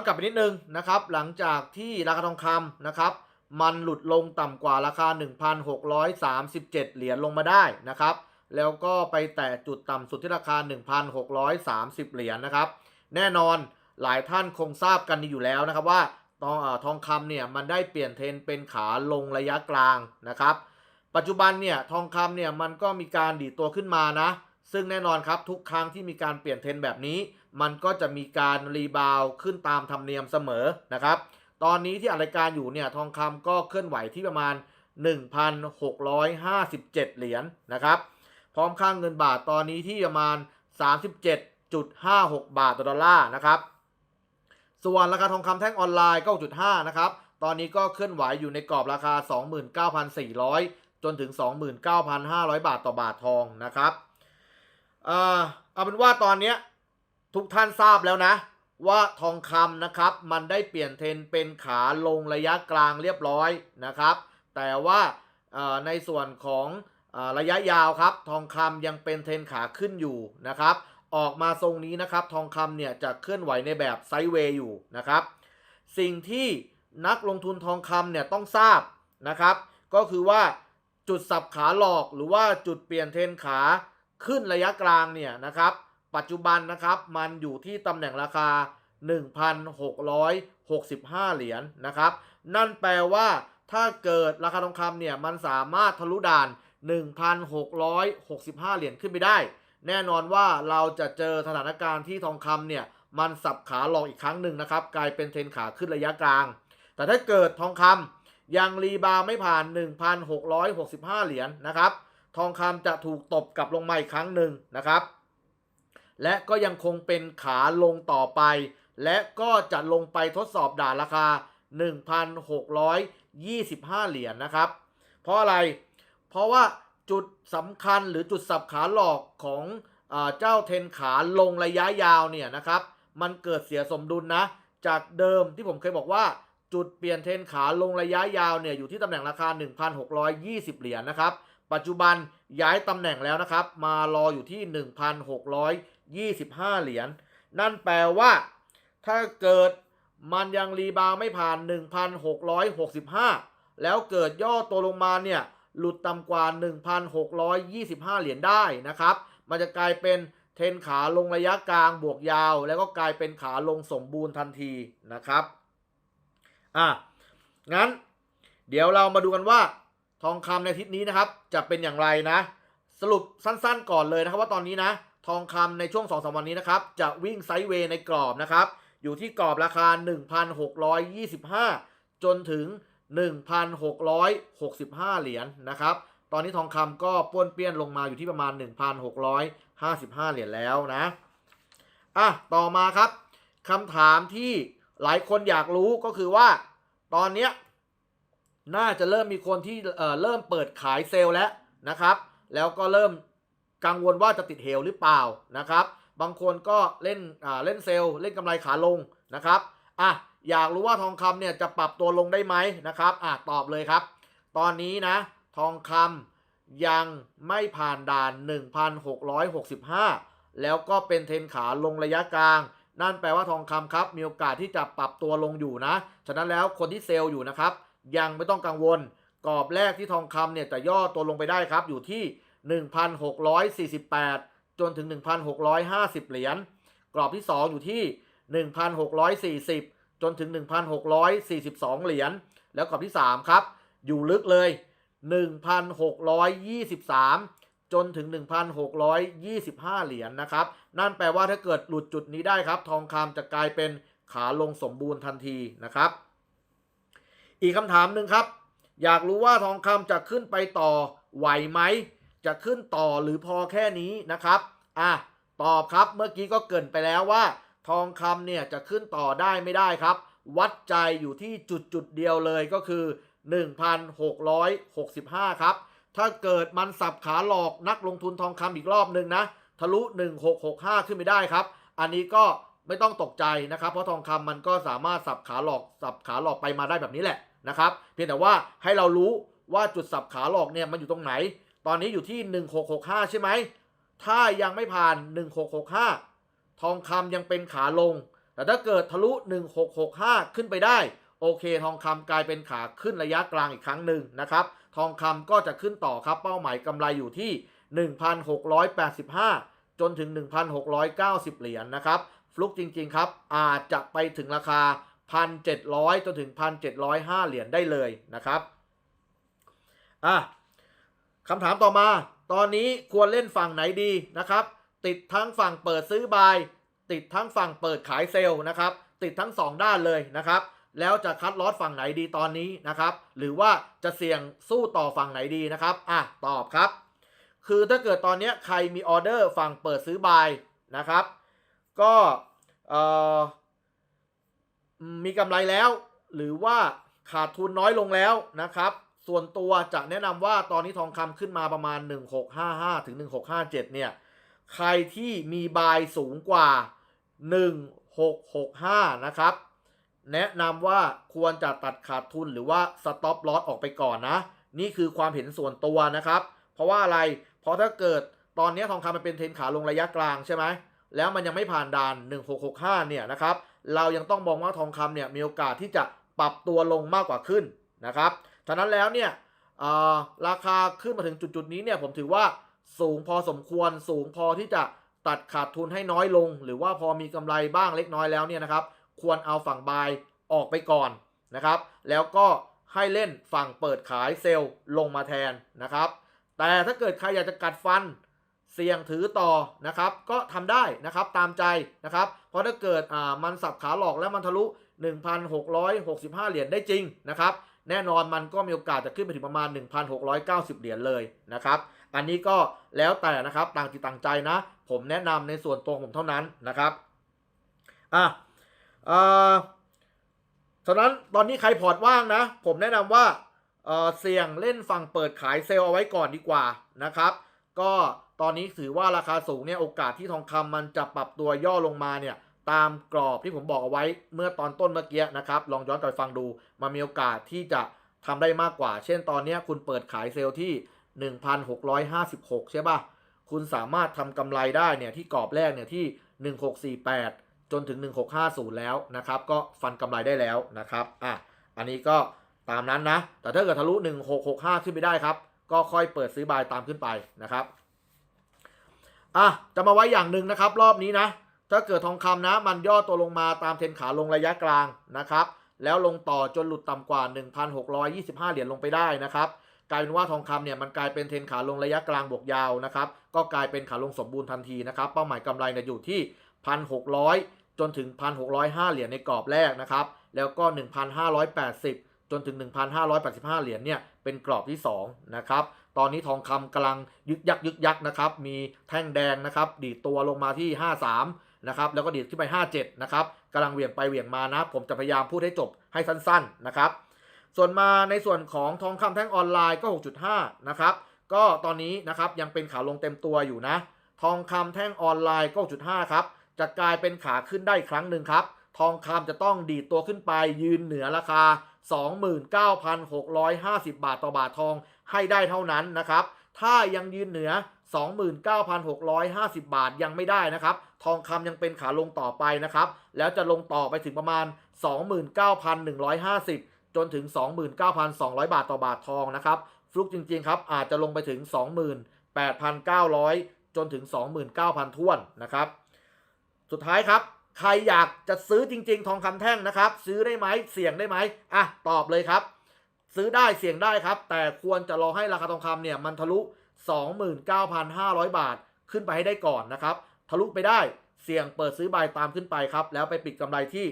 ้อนกลับไปนิดนึงนะครับ หลังจากที่ราคาทองคำนะครับ มันหลุดลงต่ำกว่าราคา 1,637 เหรียญลงมาได้นะครับ แล้วก็ไปแตะจุดต่ำสุดที่ราคา 1,630 เหรียญนะครับ แน่นอนหลายท่านคงทราบกันดีอยู่แล้วนะครับว่าทองอทองคำเนี่ยมันได้เปลี่ยนเทรนเป็นขาลงระยะกลางนะครับ ปัจจุบันเนี่ยทองคำเนี่ยมันก็มีการดีดตัวขึ้นมานะ ซึ่งแน่นอนครับทุกครั้งที่มีการเปลี่ยนเทรนแบบนี้ มันก็จะมีการรีบาวขึ้นตามธรรมเนียมเสมอนะครับ ตอนนี้ที่อัดรายการอยู่เนี่ยทองคำก็เคลื่อนไหวที่ประมาณ 1,657 เหรียญนะครับ พร้อมค่างเงินบาทตอนนี้ที่ประมาณ 37.56 บาทต่อดอลลาร์นะครับ ส่วนราคาทองคำแท่งออนไลน์9.5นะครับ ตอนนี้ก็เคลื่อนไหวอยู่ในกรอบราคา 29,400 จนถึง 29,500 บาทต่อบาททองนะครับ เอ่อเอาเป็นว่าตอนนี้ ทุกท่านทราบแล้วนะ ว่าทองคำนะครับ มันได้เปลี่ยนเทรนเป็นขาลงระยะกลางเรียบร้อยนะครับ แต่ว่าในส่วนของอระยะยาวครับ ทองคำยังเป็นเทรนขาขึ้นอยู่นะครับ ออกมาทรงนี้นะครับ ทองคำเนี่ยจะเคลื่อนไหวในแบบไซด์เวย์อยู่นะครับ สิ่งที่นักลงทุนทองคำเนี่ยต้องทราบนะครับ ก็คือว่าจุดสับขาหลอกหรือว่าจุดเปลี่ยนเทรนขาขึ้นระยะกลางเนี่ยนะครับ ปัจจุบันนะครับมันอยู่ที่ตำแหน่งราคา 1,665 เหรียญนะครับ นั่นแปลว่าถ้าเกิดราคาทองคำเนี่ยมันสามารถทะลุด่าน 1,665 เหรียญขึ้นไปได้ แน่นอนว่าเราจะเจอสถานการณ์ที่ทองคำเนี่ยมันสับขาหลอกอีกครั้งหนึ่งนะครับ กลายเป็นเทรนขาขึ้นระยะกลาง แต่ถ้าเกิดทองคำยังรีบาวไม่ผ่าน 1,665 เหรียญนะครับ ทองคำจะถูกตบกลับลงมาอีกครั้งหนึ่งนะครับ และก็ยังคงเป็นขาลงต่อไป และก็จะลงไปทดสอบด่านราคา 1,625 เหรียญนะครับ เพราะอะไร เพราะว่าจุดสำคัญหรือจุดสับขาหลอกของอเจ้าเทนขาลงระยะยาวเนี่ยนะครับ มันเกิดเสียสมดุลนะ จากเดิมที่ผมเคยบอกว่าจุดเปลี่ยนเทนขาลงระยะยาวเนี่ยอยู่ที่ตำแหน่งราคา 1,620 เหรียญนะครับ ปัจจุบันย้ายตำแหน่งแล้วนะครับ มารออยู่ที่ 25 เหรียญนั่นแปลว่า ถ้าเกิดมันยังรีบาวไม่ผ่าน 1,665 แล้วเกิดย่อตัวลงมาเนี่ย หลุดต่ำกว่า 1,625 เหรียญได้นะครับ มันจะกลายเป็นเทนขาลงระยะกลางบวกยาว แล้วก็กลายเป็นขาลงสมบูรณ์ทันทีนะครับ อะ งั้น เดี๋ยวเรามาดูกันว่าทองคำในทิศนี้นะครับ จะเป็นอย่างไรนะ สรุปสั้นๆก่อนเลยนะครับว่าตอนนี้นะ ทองคำในช่วง2อสวันนี้นะครับ จะวิ่งไซด์เวย์ในกรอบนะครับ อยู่ที่กรอบราคา 1,625 จนถึง 1,665 เหรียญนะครับ ตอนนี้ทองคำก็ป้วนเปี้ยนลงมาอยู่ที่ประมาณ 1,655 เหรียญแล้วนะอะต่อมาครับคำถามที่หลายคนอยากรู้ก็คือว่า ตอนเนี้ยน่าจะเริ่มมีคนที่เอ่อเริ่มเปิดขายเซลล์แล้วนะครับ แล้วก็เริ่ม กังวลว่าจะติดเหวหรือเปล่านะครับ บางคนก็เล่นอ่าเล่นเซลล์เล่นกำไรขาลงนะครับอะอยากรู้ว่าทองคำเนี่ยจะปรับตัวลงได้ไหมนะครับอะตอบเลยครับ ตอนนี้นะ ทองคำยังไม่ผ่านด่าน 1,665 แล้วก็เป็นเทนขาลงระยะกลาง นั่นแปลว่าทองคำครับ มีโอกาสที่จะปรับตัวลงอยู่นะ ฉะนั้นแล้วคนที่เซลล์อยู่นะครับ ยังไม่ต้องกังวล กรอบแรกที่ทองคำเนี่ยจะย่อตัวลงไปได้ครับอยู่ที่ 1,648 จนถึง 1,650 เหรียญ กรอบที่ 2 อยู่ที่ 1,640 จนถึง 1,642 เหรียญ แล้วกรอบที่ 3 ครับ อยู่ลึกเลย 1,623 จนถึง 1,625 เหรียญนะครับ นั่นแปลว่าถ้าเกิดหลุดจุดนี้ได้ครับ ทองคำจะกลายเป็นขาลงสมบูรณ์ทันทีนะครับ อีกคำถามหนึ่งครับ อยากรู้ว่าทองคำจะขึ้นไปต่อไหวไหม จะขึ้นต่อหรือพอแค่นี้นะครับอะตอบครับเมื่อกี้ก็เกินไปแล้วว่า ทองคำเนี่ยจะขึ้นต่อได้ไม่ได้ครับ วัดใจอยู่ที่จุดจุดเดียวเลยก็คือ 1,665 ครับ ถ้าเกิดมันสับขาหลอกนักลงทุนทองคำอีกรอบหนึ่งนะ ทะลุ 1665 ขึ้นไปได้ครับ อันนี้ก็ไม่ต้องตกใจนะครับ เพราะทองคำมันก็สามารถสับขาหลอกสับขาหลอกไปมาได้แบบนี้แหละนะครับ เพียงแต่ว่าให้เรารู้ว่าจุดสับขาหลอกเนี่ยมันอยู่ตรงไหน ตอนนี้อยู่ที่ 1665 ใช่ไหม ถ้ายังไม่ผ่าน 1665 ทองคำยังเป็นขาลง แต่ถ้าเกิดทะลุ 1665 ขึ้นไปได้ โอเค ทองคำกลายเป็นขาขึ้นระยะกลางอีกครั้งหนึ่งนะครับ ทองคำก็จะขึ้นต่อครับ เป้าหมายกำไรอยู่ที่ 1,685 จนถึง 1,690 เหรียญนะครับ ฟลุกจริง ๆ ครับ อาจจะไปถึงราคา 1,700 จนถึง 1,705 เหรียญได้เลยนะครับ อะ คำถามต่อมา ตอนนี้ควรเล่นฝั่งไหนดีนะครับ ติดทั้งฝั่งเปิดซื้อบาย ติดทั้งฝั่งเปิดขายเซลล์นะครับ ติดทั้ง 2 ด้านเลยนะครับ แล้วจะคัดลอตฝั่งไหนดีตอนนี้นะครับ หรือว่าจะเสี่ยงสู้ต่อฝั่งไหนดีนะครับ อะ ตอบครับ คือถ้าเกิดตอนนี้ใครมีออเดอร์ฝั่งเปิดซื้อบายนะครับ ก็มีกำไรแล้ว หรือว่าขาดทุนน้อยลงแล้วนะครับ ส่วนตัวจะแนะนำว่าตอนนี้ทองคำขึ้นมาประมาณ 1655 ถึง 1657 เนี่ย ใครที่มีบายสูงกว่า 1665 นะครับ แนะนำว่าควรจะตัดขาดทุนหรือว่าสต็อปลอสออกไปก่อนนะ นี่คือความเห็นส่วนตัวนะครับ เพราะว่าอะไร เพราะถ้าเกิดตอนนี้ทองคำมันเป็นเทรนขาลงระยะกลางใช่ไหม แล้วมันยังไม่ผ่านด่าน 1665 เนี่ยนะครับ เรายังต้องมองว่าทองคำเนี่ยมีโอกาสที่จะปรับตัวลงมากกว่าขึ้นนะครับ ฉะนั้นแล้วเนี่ยราคาขึ้นมาถึงจุดๆนี้เนี่ยผมถือว่าสูงพอสมควรสูงพอที่จะตัดขาดทุนให้น้อยลง หรือว่าพอมีกำไรบ้างเล็กน้อยแล้วเนี่ยนะครับ ควรเอาฝั่งบายออกไปก่อนนะครับ แล้วก็ให้เล่นฝั่งเปิดขายเซลล์ลงมาแทนนะครับ แต่ถ้าเกิดใครอยากจะกัดฟันเสี่ยงถือต่อนะครับ ก็ทำได้นะครับตามใจนะครับ เพราะถ้าเกิดมันสับขาหลอกแล้วมันทะลุ 1,665 เหรียญได้จริงนะครับ แน่นอนมันก็มีโอกาสจะขึ้นไปถึงประมาณ 1,690 เหรียญเลยนะครับ อันนี้ก็แล้วแต่นะครับต่างจิตต่างใจนะ ผมแนะนำในส่วนตัวผมเท่านั้นนะครับอะเออฉะนั้นตอนนี้ใครพอร์ตว่างนะ ผมแนะนำว่าเออเสี่ยงเล่นฝั่งเปิดขายเซลล์เอาไว้ก่อนดีกว่านะครับ ก็ตอนนี้ถือว่าราคาสูงเนี่ยโอกาสที่ทองคำมันจะปรับตัวย่อลงมาเนี่ยตามกรอบที่ผมบอกเอาไว้เมื่อตอนต้นเมื่อกี้นะครับ ลองย้อนกลับไปฟังดู มันมีโอกาสที่จะทำได้มากกว่า เช่นตอนนี้คุณเปิดขายเซลล์ที่ 1,656 ใช่ป่ะ คุณสามารถทำกำไรได้เนี่ยที่กรอบแรกเนี่ยที่ 1648 จนถึง 1650 แล้วนะครับ ก็ฟันกำไรได้แล้วนะครับ อะ อันนี้ก็ตามนั้นนะ แต่ถ้าเกิดทะลุ 1665 ขึ้นไปได้ครับ ก็ค่อยเปิดซื้อบายตามขึ้นไปนะครับ อะ จะมาไว้อย่างหนึ่งนะครับ รอบนี้นะ ถ้าเกิดทองคำนะ มันย่อตัวลงมาตามเทรนขาลงระยะกลางนะครับ แล้วลงต่อจนหลุดต่ำกว่า 1,625 เหรียญลงไปได้นะครับกลายเป็นว่าทองคำเนี่ยมันกลายเป็นเทรนขาลงระยะกลางบวกยาวนะครับก็กลายเป็นขาลงสมบูรณ์ทันทีนะครับเป้าหมายกำไรเนี่ยอยู่ที่ 1,600 จนถึง 1,605 เหรียญในกรอบแรกนะครับแล้วก็ 1,580 จนถึง 1,585 เหรียญเนี่ยเป็นกรอบที่2นะครับตอนนี้ทองคำกำลังยึกยักยึกยักนะครับมีแท่งแดงนะครับดีดตัวลงมาที่ 53 นะครับแล้วก็ดีดขึ้นไป 57 นะครับกำลังเหวี่ยงไปเหวี่ยงมานะผมจะพยายามพูดให้จบให้สั้นๆนะครับส่วนมาในส่วนของทองคำแท่งออนไลน์ก็ 6.5 นะครับก็ตอนนี้นะครับยังเป็นขาลงเต็มตัวอยู่นะ ทองคำแท่งออนไลน์ก็ 6.5 ครับจะกลายเป็นขาขึ้นได้อีกครั้งหนึ่งครับ ทองคำจะต้องดีดตัวขึ้นไปยืนเหนือราคา 29,650 บาทต่อบาททองให้ได้เท่านั้นนะครับถ้ายังยืนเหนือ 29,650 บาทยังไม่ได้นะครับ ทองคำยังเป็นขาลงต่อไปนะครับ แล้วจะลงต่อไปถึงประมาณ 29,150 จนถึง 29,200 บาทต่อบาททองนะครับ ฟลุกจริง ๆ ครับ อาจจะลงไปถึง 28,900 จนถึง 29,000ท้วนนะครับ สุดท้ายครับใครอยากจะซื้อจริง ๆ ทองคำแท่งนะครับ ซื้อได้ไหมเสี่ยงได้ไหมอะตอบเลยครับ ซื้อได้เสี่ยงได้ครับ แต่ควรจะรอให้ราคาทองคำเนี่ยมันทะลุ 29,500 บาทขึ้นไปให้ได้ก่อนนะครับ ทะลุไปได้เสี่ยงเปิดซื้อบายตามขึ้นไปครับ แล้วไปปิดกำไรที่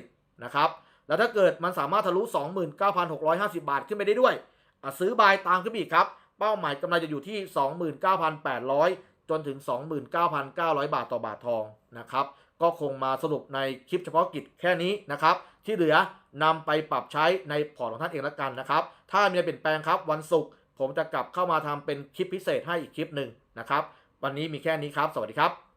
29,650 นะครับ แล้วถ้าเกิดมันสามารถทะลุ 29,650 บาทขึ้นไปได้ด้วย ซื้อบายตามขึ้นไปอีกครับ เป้าหมายกำไรจะอยู่ที่ 29,800 จนถึง 29,900 บาทต่อบาททองนะครับ ก็คงมาสรุปในคลิปเฉพาะกิจแค่นี้นะครับ ที่เหลือนำไปปรับใช้ในพอร์ตของท่านเองละกันนะครับ ถ้ามีอะไรเปลี่ยนแปลงครับวันศุกร์ ผมจะกลับเข้ามาทำเป็นคลิปพิเศษให้อีกคลิปหนึ่งนะครับ วันนี้มีแค่นี้ครับ สวัสดีครับ